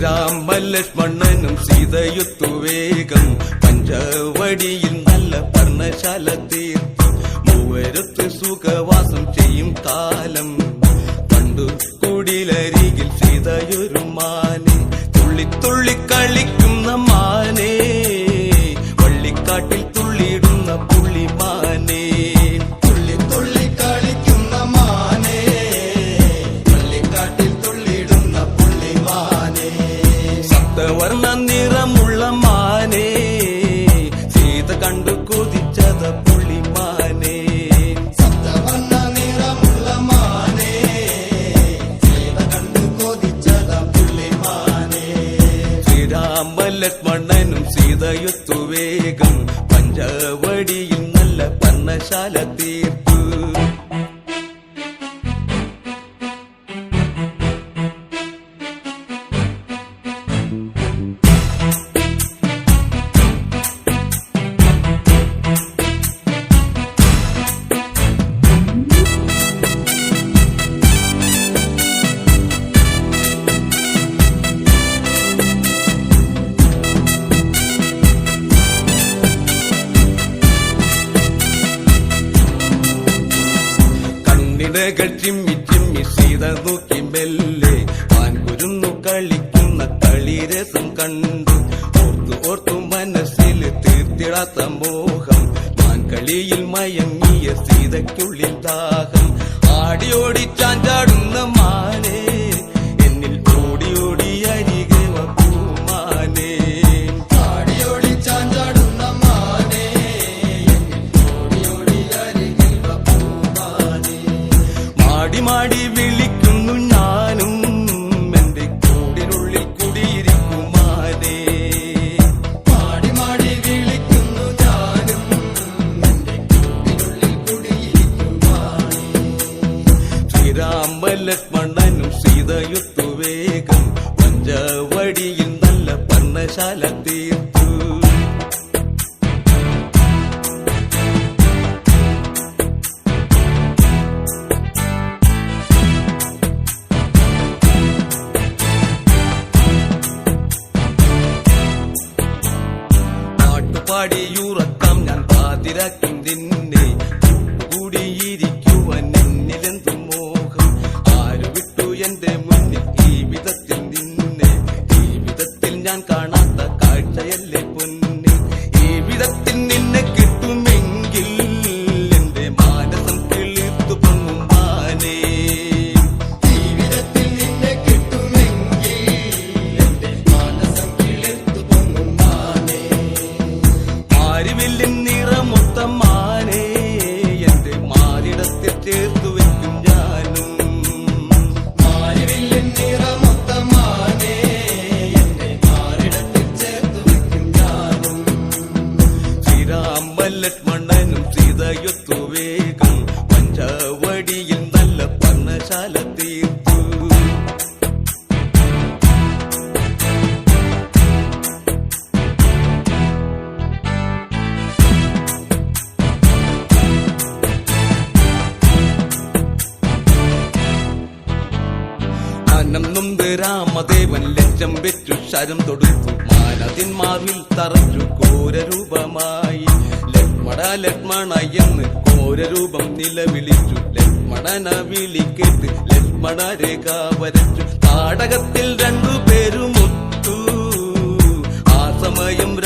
ശ്രീരാമലക്ഷ്മണനും സീതയുത്തു വേഗം പഞ്ചവടിയിൽ നല്ല പർണശാല തീർത്തി. മൂവരത്ത് സുഖവാസം ചെയ്യും കാലം. സീതയുത്തു വേഗം പഞ്ചവടിയിൽ നല്ല പർണശാല തീർത്തു. കണ്ണിടകൾ ചിമ്മി ചിമ്മി മെല്ലെ. താൻ കുരുന്നു കളിക്കുന്ന കളിരസം കണ്ടു. ഓർത്തു ഓർത്തു മനസ്സിൽ തീർത്തിടാത്ത മോഹം. താൻ കളിയിൽ മയങ്ങിയ സീതയ്ക്കുള്ളിൽ ദാഹം. ആടിയോടി ചാഞ്ചാടുന്ന മാനേ. മാടി വിളിക്കുന്നു ഞാനും. എന്റെ കൂടിനുള്ളിൽ കുടിയിരിക്കുമാനേ പാടി മാടി വിളിക്കുന്നു ഞാനും. എന്റെ കൂടിനുള്ളിൽ കുടിയിരിക്കുമാതേ. ശ്രീരാമ ലക്ഷ്മണനും സീതയുത്തു വേഗം. പഞ്ചവടിയിൽ നല്ല പർണശാല തീർത്തു. പാട്ടുപാടിയുറക്കം ഞാൻ പാതിരാക്കും tento രാമദേവൻ ലജ്ജം വെച്ചു ശരം തൊടുത്തു. മാനതിൻ മാർവിൽ തറച്ചു ഘോരൂപമായി ലക്ഷ്മണ ലക്ഷ്മണ എന്ന് ഘോരൂപം നിലവിളിച്ചു. ലക്ഷ്മണന വിളി കേട്ട് ലക്ഷ്മണ രേഖ വരച്ചു. താടകത്തിൽ രണ്ടു പേരും ഒത്തു ആ സമയം